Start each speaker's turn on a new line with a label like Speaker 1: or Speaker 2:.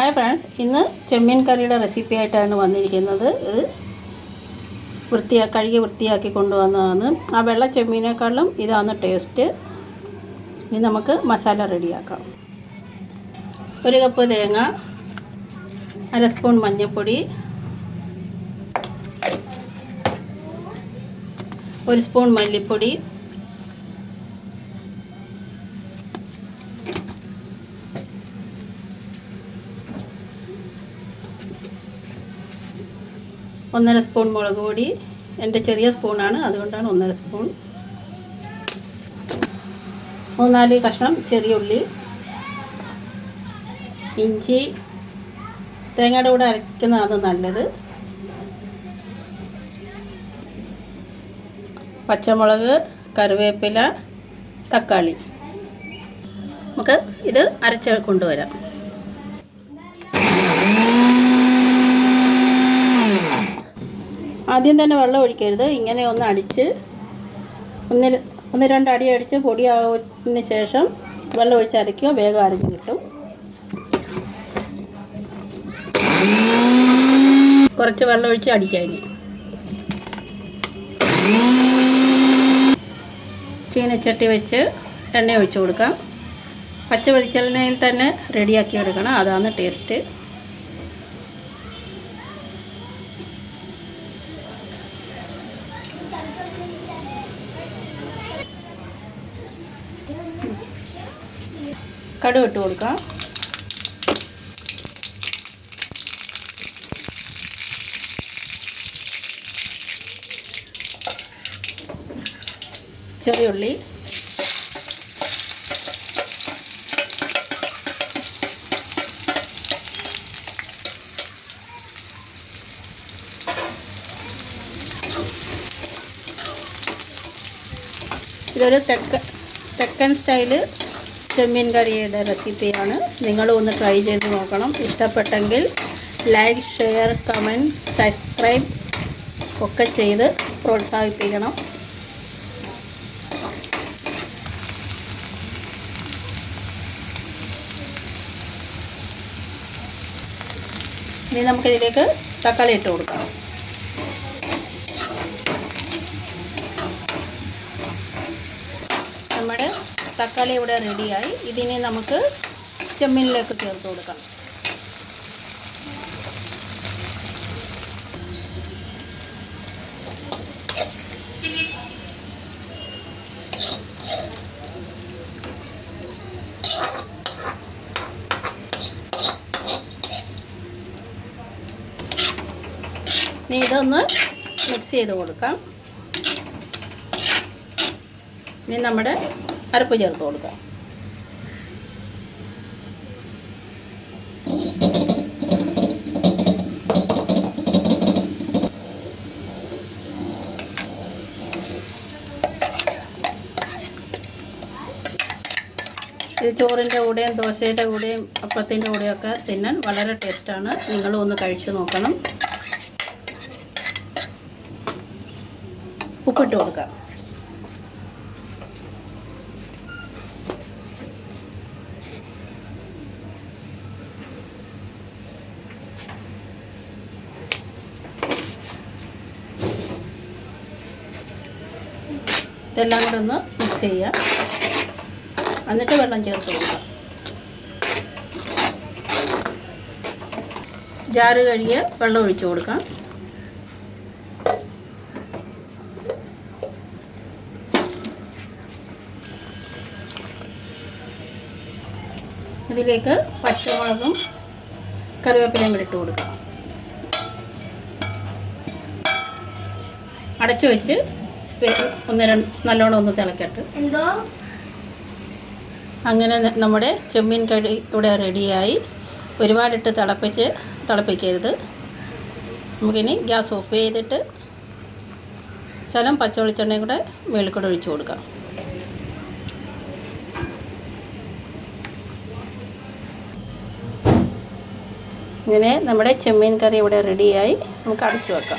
Speaker 1: Hi friends ഇന്ന് ചെമ്മീൻ കറിയുടെ recipe ആയിട്ടാണ് വന്നിരിക്കുന്നത്. ഇത് വൃത്തിയാ കഴുകി വൃത്തിയാക്കി കൊണ്ടുവന്നതാണ്. ആ വെള്ള ചെമ്മീനേക്കാളും ഇതാണ് ടേസ്റ്റ് ഇനി നമുക്ക് മസാല റെഡിയാക്കാം. ഒരു കപ്പ് തേങ്ങ അര സ്പൂൺ മഞ്ഞൾപ്പൊടി ഒരു സ്പൂൺ മല്ലിപ്പൊടി ഒന്നര സ്പൂൺ മുളക് പൊടി. എന്റെ ചെറിയ സ്പൂണാണ് അതുകൊണ്ടാണ് ഒന്നര സ്പൂൺ. മൂന്നാൽ കഷ്ണം ചെറിയ ഉള്ളി. ഇഞ്ചി. തേങ്ങയുടെ കൂടെ അരയ്ക്കുന്നതാണ് നല്ലത്. പച്ചമുളക് കറിവേപ്പില തക്കാളി. നമുക്ക് ഇത് അരച്ച് കൊണ്ടുവരാം. ആദ്യം തന്നെ വെള്ളം ഒഴിക്കരുത്. ഇങ്ങനെ ഒന്ന് അടിച്ച് ഒന്ന് ഒന്ന് രണ്ട് അടി അടിച്ച് പൊടിയാവുന്നതിന് ശേഷം വെള്ളം ഒഴിച്ച് അരയ്ക്കുക. വേഗം അരഞ്ഞ് കിട്ടും. കുറച്ച് വെള്ളം ഒഴിച്ച് അടിക്കാം ചീനച്ചട്ടി വെച്ച് എണ്ണ ഒഴിച്ച് കൊടുക്കാം. പച്ച വെളിച്ചെണ്ണയിൽ തന്നെ റെഡിയാക്കി എടുക്കണം. അതാണ് ടേസ്റ്റ്. കടുക് ഇട്ട് കൊടുക്കാം. ചെറിയുള്ളി ഇതൊരു തെക്ക തെക്കൻ സ്റ്റൈൽ ചെമ്മീൻ കറിയുടെ റെസിപ്പിയാണ്. നിങ്ങളും ഒന്ന് ട്രൈ ചെയ്ത് നോക്കണം. ഇഷ്ടപ്പെട്ടെങ്കിൽ ലൈക്ക് ഷെയർ കമന്റ് സബ്സ്ക്രൈബ് ഒക്കെ ചെയ്ത് പ്രോത്സാഹിപ്പിക്കണം. ഇനി നമുക്കിതിലേക്ക് തക്കാളി ഇട്ട് കൊടുക്കാം നമ്മുടെ തക്കാളി ഇവിടെ റെഡിയായി. ഇതിനെ നമുക്ക് ചെമ്മീനിലേക്ക് ചേർത്ത് കൊടുക്കാം. ഇനി ഇതൊന്ന് മിക്സ് ചെയ്ത് കൊടുക്കാം. ഇനി നമ്മുടെ അരപ്പ് ചേർത്ത് കൊടുക്കാം. ഇത് ചോറിന്റെ കൂടെയും ദോശയുടെ കൂടെയും അപ്പത്തിന്റെ കൂടെയൊക്കെ തിന്നാൻ വളരെ ടേസ്റ്റാണ് നിങ്ങളും ഒന്ന് കഴിച്ചു നോക്കണം. ഉപ്പിട്ട് കൊടുക്കാം. ഇതെല്ലാം കൂടെ ഒന്ന് മിക്സ് ചെയ്യുക എന്നിട്ട് വെള്ളം ചേർത്ത് കൊടുക്കുക ജാറ് കഴുകിയ വെള്ളം ഒഴിച്ച് കൊടുക്കാം. ഇതിലേക്ക് പച്ചമുളകും കറിവേപ്പിലയും കൂടി ഇട്ട് കൊടുക്കാം. അടച്ചു വെച്ച് ഒന്ന് രണ്ട് നല്ലോണം ഒന്ന് തിളക്കട്ട്.
Speaker 2: എന്തോ?
Speaker 1: അങ്ങനെ നമ്മുടെ ചെമ്മീൻ കടി ഇവിടെ റെഡിയായി. ഒരുപാടിട്ട് തിളപ്പിച്ച് തിളപ്പിക്കരുത്. നമുക്കിനി ഗ്യാസ് ഓഫ് ചെയ്തിട്ട് ശലം പച്ചവെളിച്ചെണ്ണയും കൂടെ മേളിൽ കൂടെ ഒഴിച്ച് കൊടുക്കാം. ഇങ്ങനെ നമ്മുടെ ചെമ്മീൻ കറി ഇവിടെ റെഡിയായി. നമുക്ക് അടച്ചു വെക്കാം.